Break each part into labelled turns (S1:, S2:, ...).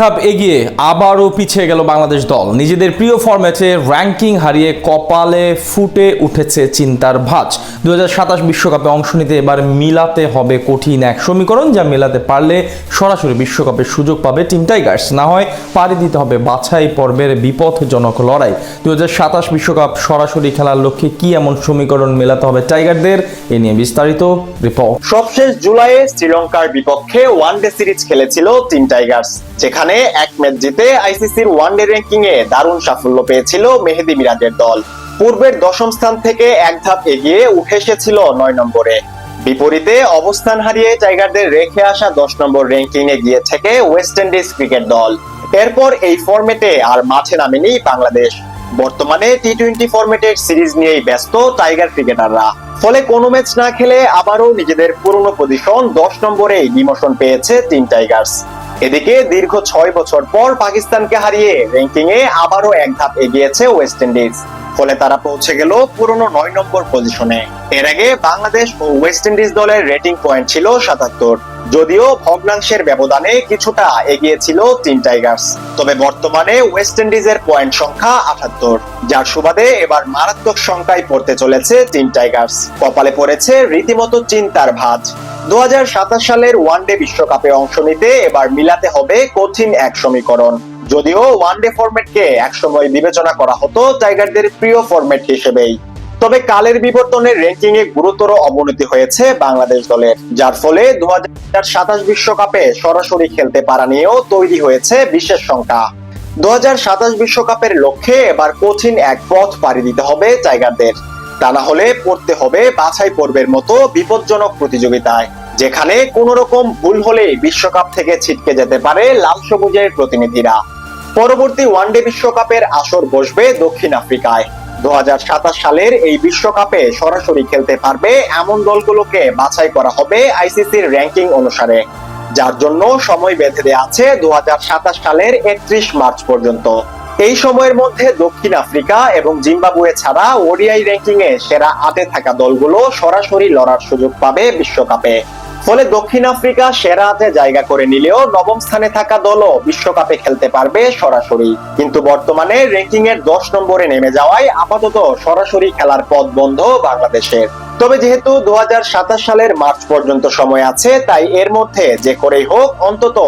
S1: ধাপ এগিয়ে আবারও পিছিয়ে গেল বাংলাদেশ দল। নিজেদের প্রিয় ফরম্যাটে র্যাঙ্কিং হারিয়ে কপালে ফুটে উঠেছে চিন্তার ভাঁজ। দু বিশ্বকাপে অংশ নিতে এবার মিলাতে হবে কঠিন এক সমীকরণ যা মেলাতে পারলে সরাসরি বিশ্বকাপের সুযোগ পাবে টিম টাইগার্স। না হয় পাড়ি দিতে হবে বাছাই পর্বের বিপদজনক লড়াই। দু বিশ্বকাপ সরাসরি খেলার লক্ষ্যে কি এমন সমীকরণ মেলাতে হবে টাইগারদের, এ নিয়ে বিস্তারিত রিপোর্ট
S2: সবশেষ জুলাইয়ে শ্রীলঙ্কার বিপক্ষে ওয়ানডে সিরিজ খেলেছিল টিম টাইগার্স, যেখানে এক ম্যাচ জিতে আইসিসির ওয়ানডে র্যাঙ্কিং এ দারুণ সাফল্য পেয়েছিল মেহেদি মিরাজের দল। পূর্বের দশম স্থান থেকে এক ধাপ এগিয়ে উঠে এসেছিল নয় নম্বরে। বিপরীতে অবস্থান হারিয়ে টাইগারদের রেখে আসা দশ নম্বর র্যাঙ্কিং এ গিয়ে থেকে ওয়েস্ট ইন্ডিজ ক্রিকেট দল। এরপর এই ফরম্যাটে আর মাঠে নামেনি বাংলাদেশ। বর্তমানে টি টোয়েন্টি ফরম্যাটের সিরিজ নিয়েই ব্যস্ত টাইগার ক্রিকেটাররা। ফলে কোনো ম্যাচ না খেলে আবারও নিজেদের পুরনো পজিশন দশ নম্বরেই ডিমোশন পেয়েছে টিম টাইগার্স। এদিকে দীর্ঘ ছয় বছর পর পাকিস্তানকে হারিয়ে র্যাঙ্কিং এ আবারও এক ধাপ এগিয়েছে ওয়েস্ট ইন্ডিজ ফলে তারা পৌঁছে গেল পুরনো নয় নম্বর পজিশনে এর আগে বাংলাদেশ ও ওয়েস্ট ইন্ডিজ দলের রেটিং পয়েন্ট ছিল সাতাত্তর। যদিও ভগ্নাংশের ব্যবধানে কিছুটা এগিয়ে ছিল টিম টাইগার্স তবে বর্তমানে ওয়েস্ট ইন্ডিজের পয়েন্ট সংখ্যা আটাত্তর। যার সুবাদে এবার মারাত্মক সংখ্যায় পড়তে চলেছে টিম টাইগার্স কপালে পড়েছে রীতিমতো চিন্তার ভাঁজ। দু সালের ওয়ানডে বিশ্বকাপে অংশ নিতে এবার মিলাতে হবে কঠিন এক সমীকরণ। যদিও ওয়ানডে ফরম্যাটকে একসময় বিবেচনা করা হতো টাইগারদের প্রিয় ফরম্যাট হিসেবেই। তবে কালের বিবর্তনের র্যাঙ্কিং এ গুরুতর অবনতি হয়েছে বাংলাদেশ দলের, যার ফলে দু বিশ্বকাপে সরাসরি খেলতে পারা নিয়েও তৈরি হয়েছে বিশেষ সংখ্যা দু বিশ্বকাপের লক্ষ্যে এবার কঠিন এক পথ পাড়ি দিতে হবে টাইগারদের। তা না হলে পড়তে হবে বাছাই পর্বের মতো বিপজ্জনক প্রতিযোগিতায়, যেখানে কোন রকম ভুল হলেই বিশ্বকাপ থেকে ছিটকে যেতে পারে লাল সবুজের প্রতিনিধিরা। পরবর্তী ওয়ানডে বিশ্বকাপের আসর বসবে দক্ষিণ আফ্রিকায়। দু হাজার সাতাশ সালের এই বিশ্বকাপে সরাসরি খেলতে পারবে এমন দলগুলোকে বাছাই করা হবে আইসিসির র্যাঙ্কিং অনুসারে। যার জন্য সময় বেঁধে দেওয়া আছে দু হাজার সাতাশ সালের একত্রিশ মার্চ পর্যন্ত। এই সময়ের মধ্যে দক্ষিণ আফ্রিকা এবং জিম্বাবুয়ে ছাড়া ওডিআই র্যাঙ্কিং এ সেরা আটে থাকা দলগুলো সরাসরি লড়ার সুযোগ পাবে বিশ্বকাপে। ফলে দক্ষিণ আফ্রিকা সেরা হাতে জায়গা করে নিলেও নবম স্থানে থাকা দলও বিশ্বকাপে খেলতে পারবে সরাসরি। কিন্তু বর্তমানে র্যাঙ্কিং এর দশ নম্বরে নেমে যাওয়ায় আপাতত সরাসরি খেলার পথ বন্ধ বাংলাদেশের। তবে যেহেতু দু হাজার সাতাশ সালের মার্চ পর্যন্ত সময় আছে, তাই এর মধ্যে যে করেই হোক, অন্তত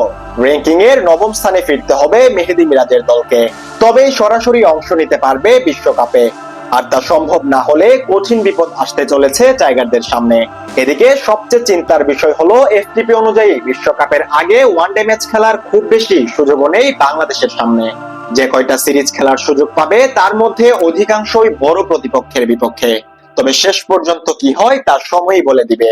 S2: র্যাঙ্কিং এর নবম স্থানে ফিরতে হবে মেহেদি মিরাজের দলকে। তবেই সরাসরি অংশ নিতে পারবে বিশ্বকাপে। আর তা সম্ভব না হলে কঠিন বিপদ আসতে চলেছে টাইগারদের সামনে। এদিকে সবচেয়ে চিন্তার বিষয় হলো এফটিপি অনুযায়ী বিশ্বকাপের আগে ওয়ানডে ম্যাচ খেলার খুব বেশি সুযোগও নেই বাংলাদেশের সামনে। যে কয়টা সিরিজ খেলার সুযোগ পাবে তার মধ্যে অধিকাংশই বড় প্রতিপক্ষের বিপক্ষে। তবে শেষ পর্যন্ত কি হয় তার সময়ই বলে দিবে।